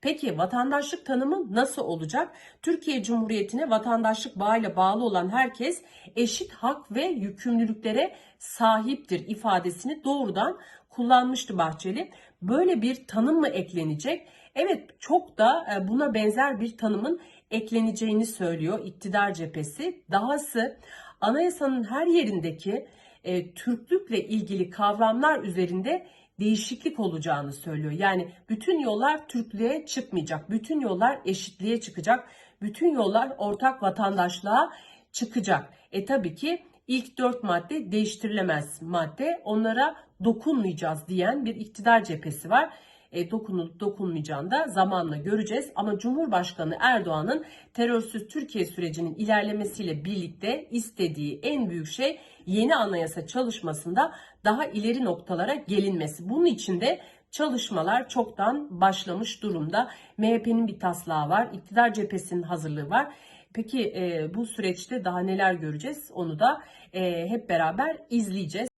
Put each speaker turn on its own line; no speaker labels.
Peki vatandaşlık tanımı nasıl olacak? Türkiye Cumhuriyeti'ne vatandaşlık bağıyla bağlı olan herkes eşit hak ve yükümlülüklere sahiptir ifadesini doğrudan kullanmıştı Bahçeli. Böyle bir tanım mı eklenecek? Evet çok da e, buna benzer bir tanımın ekleneceğini söylüyor iktidar cephesi. Dahası anayasanın her yerindeki e, Türklükle ilgili kavramlar üzerinde değişiklik olacağını söylüyor. Yani bütün yollar Türklüğe çıkmayacak. Bütün yollar eşitliğe çıkacak. Bütün yollar ortak vatandaşlığa çıkacak. E tabii ki ilk dört madde değiştirilemez madde. Onlara dokunmayacağız diyen bir iktidar cephesi var. E, dokunup dokunmayacağını da zamanla göreceğiz. Ama Cumhurbaşkanı Erdoğan'ın terörsüz Türkiye sürecinin ilerlemesiyle birlikte istediği en büyük şey yeni anayasa çalışmasında daha ileri noktalara gelinmesi. Bunun için de çalışmalar çoktan başlamış durumda. MHP'nin bir taslağı var, iktidar cephesinin hazırlığı var. Peki e, bu süreçte daha neler göreceğiz onu da e, hep beraber izleyeceğiz.